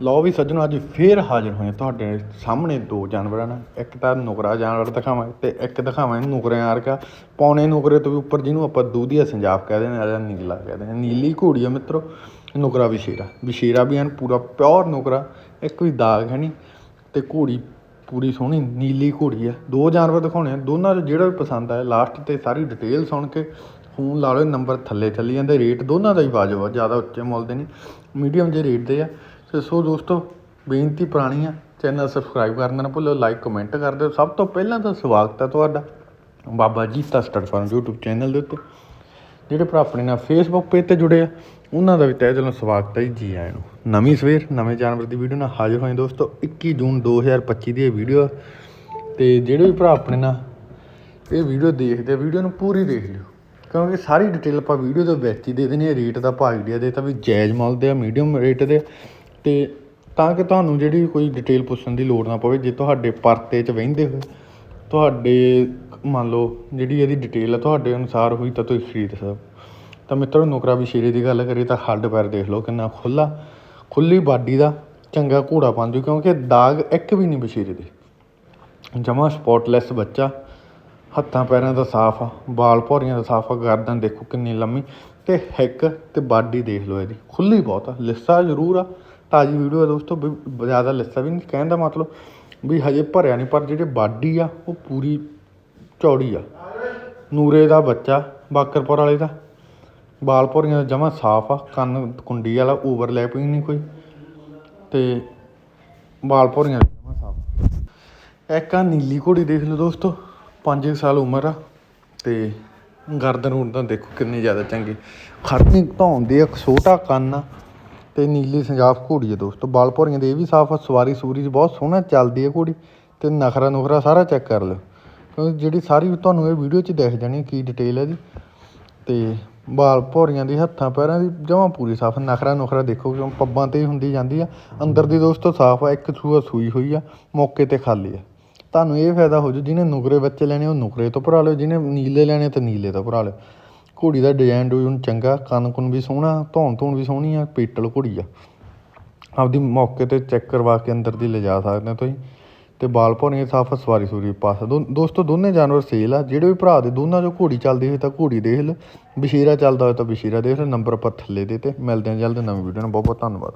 ਲਓ ਵੀ ਸੱਜਣੋ, ਅੱਜ ਫੇਰ ਹਾਜ਼ਰ ਹੋਏ ਤੁਹਾਡੇ ਸਾਹਮਣੇ ਦੋ ਜਾਨਵਰਾਂ ਨਾਲ। ਇੱਕ ਤਾਂ ਨੁਕਰਾ ਜਾਨਵਰ ਦਿਖਾਵਾਂਗੇ ਤੇ ਇੱਕ ਦਿਖਾਵਾਂਗੇ ਨੁਕਰਿਆਂ ਵਰਗਾ ਪੌਣੇ ਨੁਕਰੇ ਤੋਂ ਵੀ ਉੱਪਰ ਜਿਹਨੂੰ ਆਪਾਂ ਦੂਧੀਆ ਸੰਜਾਬ ਕਹਿੰਦੇ ਨੇ ਜਾਂ ਨੀਲਾ ਕਹਿੰਦੇ ਨੇ ਨੀਲੀ ਘੋੜੀ ਆ ਮਿੱਤਰੋ, ਨੁਕਰਾ ਵਿਸ਼ੇਰਾ ਵਿਸ਼ੇਰਾ ਵੀ ਐਨ ਪੂਰਾ ਪਿਓਰ ਨੁਕਰਾ, ਇੱਕ ਵੀ ਦਾਗ ਹੈ ਨਹੀਂ ਤੇ ਘੋੜੀ ਪੂਰੀ ਸੋਹਣੀ ਨੀਲੀ ਘੋੜੀ ਆ। ਦੋ ਜਾਨਵਰ ਦਿਖਾਉਣੇ ਆ, ਦੋਨਾਂ 'ਚੋਂ ਜਿਹੜਾ ਵੀ ਪਸੰਦ ਆਇਆ ਲਾਸਟ ਤੇ ਸਾਰੀ ਡਿਟੇਲ ਸੁਣ ਕੇ ਫੋਨ ਲਾ ਲਓ ਨੰਬਰ ਥੱਲੇ ਚੱਲੀ ਜਾਂਦੇ, ਰੇਟ ਦੋਨਾਂ ਦਾ ਹੀ ਵਾਜਬ ਆ ਜ਼ਿਆਦਾ ਉੱਚੇ ਮੁੱਲ ਦੇ ਨਹੀਂ। ਮੀਡੀਅਮ ਜੇ ਰੇਟ ਦੇ ਆ ਸੋ ਦੋਸਤੋ, ਬੇਨਤੀ ਪੁਰਾਣੀ ਆ, ਚੈਨਲ ਸਬਸਕ੍ਰਾਈਬ ਕਰਨਾ ਨਾ ਭੁੱਲੋ ਲਾਈਕ ਕਮੈਂਟ ਕਰ ਦਿਓ। ਸਭ ਤੋਂ ਪਹਿਲਾਂ ਤਾਂ ਸਵਾਗਤ ਹੈ ਤੁਹਾਡਾ Baba Jeeta stud farm YouTube channel ਦੇ ਉੱਤੇ। ਜਿਹੜੇ ਭਰਾ ਆਪਣੇ ਨਾਲ ਫੇਸਬੁੱਕ ਪੇਜ ਤੇ ਜੁੜੇ ਆ, ਉਹਨਾਂ ਦਾ ਵੀ ਤਹਿ ਦਿਲੋਂ ਸਵਾਗਤ ਹੈ ਜੀ ਆਇਆਂ ਨੂੰ। ਨਵੀਂ ਸਵੇਰ, ਨਵੇਂ ਜਾਨਵਰ ਦੀ ਵੀਡੀਓ ਨਾਲ ਹਾਜ਼ਰ ਹੋਏ ਦੋਸਤੋ 21 ਜੂਨ 2025 ਦੀ ਇਹ ਵੀਡੀਓ ਆ। ਤੇ ਜਿਹੜੇ ਵੀ ਭਰਾ ਆਪਣੇ ਨਾਲ ਇਹ ਵੀਡੀਓ ਦੇਖਦੇ ਆ ਵੀਡੀਓ ਨੂੰ ਪੂਰੀ ਦੇਖ ਲਿਓ। ਕਿਉਂਕਿ ਸਾਰੀ ਡਿਟੇਲ ਆਪਾਂ ਵੀਡੀਓ ਦੇ ਵਿੱਚ ਹੀ ਦੇ ਦੇਣੀ ਹੈ ਰੇਟ ਦਾ ਭਾਅ ਆਈਡੀਆ ਦੇ ਤਾਂ ਵੀ ਜਾਇਜ਼ ਮੁੱਲ ਦੇ ਆ ਮੀਡੀਅਮ ਰੇਟ ਦੇ ਅਤੇ ਤਾਂ ਕਿ ਤੁਹਾਨੂੰ ਜਿਹੜੀ ਕੋਈ ਡਿਟੇਲ ਪੁੱਛਣ ਦੀ ਲੋੜ ਨਾ ਪਵੇ, ਜੇ ਤੁਹਾਡੇ ਪਰਤੇ 'ਚ ਵਹਿੰਦੇ ਹੋਏ, ਤੁਹਾਡੇ ਮੰਨ ਲਓ ਜਿਹੜੀ ਇਹਦੀ ਡਿਟੇਲ ਆ, ਤੁਹਾਡੇ ਅਨੁਸਾਰ ਹੋਈ ਤਾਂ ਤੁਸੀਂ ਖਰੀਦ ਸਕਦੇ ਤਾਂ ਮਿੱਤਰੋ, ਨੁਕਰਾ ਵਿਸ਼ੇਰੇ ਦੀ ਗੱਲ ਕਰੀਏ ਤਾਂ ਹੱਡ ਪੈਰ ਦੇਖ ਲਓ ਕਿੰਨਾ ਖੁੱਲ੍ਹਾ, ਖੁੱਲ੍ਹੀ ਬਾਡੀ ਦਾ ਚੰਗਾ ਘੋੜਾ ਪਾਉਂਦੇ ਕਿਉਂਕਿ ਦਾਗ ਇੱਕ ਵੀ ਨਹੀਂ ਵਿਸ਼ੇਰੇ ਦੇ। ਜਮਾ ਸਪੌਟਲੈਸ ਬੱਚਾ, ਹੱਥਾਂ ਪੈਰਾਂ ਦਾ ਸਾਫ਼ ਆ ਬਾਲ ਭੌਰੀਆਂ ਦਾ ਸਾਫ਼ ਆ, ਗਰਦਨ ਦੇਖੋ ਕਿੰਨੀ ਲੰਮੀ, ਤੇ ਹੈਕ ਤੇ ਬਾਡੀ ਦੇਖ ਲਓ ਇਹਦੀ ਖੁੱਲੀ ਬਹੁਤ ਆ, ਲਿੱਸਾ ਜ਼ਰੂਰ ਆ ਤਾਜੀ ਵੀਡੀਓ ਆ ਦੋਸਤੋ, ਵੀ ਜ਼ਿਆਦਾ ਲਿੱਸਾ ਵੀ ਨਹੀਂ ਕਹਿਣ ਦਾ ਮਤਲਬ ਵੀ ਹਜੇ ਭਰਿਆ ਨਹੀਂ, ਪਰ ਜਿਹੜੇ ਬਾਡੀ ਆ, ਉਹ ਪੂਰੀ ਚੌੜੀ ਆ। ਨੂਰੇ ਦਾ ਬੱਚਾ, ਬਾਕਰਪੁਰ ਵਾਲੇ ਦਾ। ਬਾਲ ਭੌਰੀਆਂ ਦਾ ਜਮਾ ਸਾਫ਼ ਆ, ਕੰਨ ਕੁੰਡੀ ਵਾਲਾ ਓਵਰਲੈਪਿੰਗ ਨਹੀਂ ਕੋਈ। ਤੇ ਬਾਲ ਭੌਰੀਆਂ ਦਾ ਜਮਾ ਸਾਫ਼। ਇੱਕ ਆ ਨੀਲੀ ਘੋੜੀ ਦੇਖ ਲਓ ਦੋਸਤੋ 5 ਸਾਲ ਉਮਰ ਆ, ਤੇ ਗਰਦਨ ਉਰਦਨ ਦੇਖੋ ਕਿੰਨੀ ਜ਼ਿਆਦਾ ਚੰਗੀ। ਖੜਨੀ ਧੌਂਦੇ ਆ, ਛੋਟਾ ਕੰਨ ਆ। ਤੇ ਨੀਲੀ ਸੰਜਾਫ ਘੋੜੀ ਹੈ ਦੋਸਤੋ, ਬਾਲ ਭੌਰੀਆਂ ਦੇ ਇਹ ਵੀ ਸਾਫ਼ ਆ, ਸਵਾਰੀ ਸੂਰੀ 'ਚ ਬਹੁਤ ਸੋਹਣਾ ਚੱਲਦੀ ਹੈ ਘੋੜੀ ਤੇ ਨਖਰਾ ਨੁਖਰਾ ਸਾਰਾ ਚੈੱਕ ਕਰ ਲਿਓ। ਕਿਉਂਕਿ ਜਿਹੜੀ ਸਾਰੀ ਤੁਹਾਨੂੰ ਇਹ ਵੀਡੀਓ 'ਚ ਦਿਖ ਜਾਣੀ ਕੀ ਡਿਟੇਲ ਹੈ ਜੀ ਤੇ ਬਾਲ ਭੌਰੀਆਂ ਦੀ ਹੱਥਾਂ ਪੈਰਾਂ ਦੀ ਜਮਾਂ ਪੂਰੀ ਸਾਫ਼ ਨਖਰਾ ਨੁਖਰਾ ਦੇਖੋ ਕਿਉਂ ਪੱਬਾਂ ਤੇ ਹੀ ਹੁੰਦੀ ਜਾਂਦੀ ਆ। ਅੰਦਰ ਦੀ ਦੋਸਤੋ ਸਾਫ਼ ਆ, ਇੱਕ ਸੂਆ ਸੂਈ ਹੋਈ ਆ, ਮੌਕੇ ਤੇ ਖਾਲੀ ਆ। ਤੁਹਾਨੂੰ ਇਹ ਫਾਇਦਾ ਹੋ ਜੂ ਜਿਹਨੇ ਨੁਕਰੇ ਬੱਚੇ ਲੈਣੇ ਉਹ ਨੁਕਰੇ ਤੋਂ ਭਰਾ ਲਿਓ, ਜਿਹਨੇ ਨੀਲੇ ਲੈਣੇ ਤਾਂ ਨੀਲੇ ਤੋਂ ਭਰਾ ਲਿਓ। ਘੋੜੀ ਦਾ ਡਿਜ਼ਾਈਨ ਡਿਜ਼ਾਈਨ ਚੰਗਾ, ਕੰਨ ਕੁੰਨ ਵੀ ਸੋਹਣਾ, ਧੌਣ ਧੌਣ ਵੀ ਸੋਹਣੀ ਆ, ਪੀਟਲ ਘੋੜੀ ਆ। ਆਪਦੀ ਮੌਕੇ ਤੇ ਚੈੱਕ ਕਰਵਾ ਕੇ ਅੰਦਰ ਦੀ ਲਿਜਾ ਸਕਦੇ ਹੋ ਤੁਸੀਂ। ਅਤੇ ਬਾਲ ਭੌਰੀਆਂ ਸਾਫ਼ ਸਵਾਰੀ ਸੂਰੀ ਪਾਸ ਦੋ ਦੋਸਤੋ, ਦੋਨੇ ਜਾਨਵਰ ਸੇਲ ਆ। ਜਿਹੜੇ ਵੀ ਭਰਾ ਦੇ ਦੋਨਾਂ ਚੋਂ ਘੋੜੀ ਚੱਲਦੀ ਹੋਈ ਤਾਂ ਘੋੜੀ ਦੇਖ ਲਓ ਬਸ਼ੀਰਾ ਚੱਲਦਾ ਹੋਇਆ ਤਾਂ ਬਸ਼ੀਰਾ ਦੇਖ ਲਓ ਨੰਬਰ ਆਪਾਂ ਥੱਲੇ ਦੇ ਤੇ ਮਿਲਦੇ ਹਾਂ ਜਲਦ ਨਵੀਂ ਵੀਡੀਓ ਨਾਲ। ਬਹੁਤ ਬਹੁਤ ਧੰਨਵਾਦ।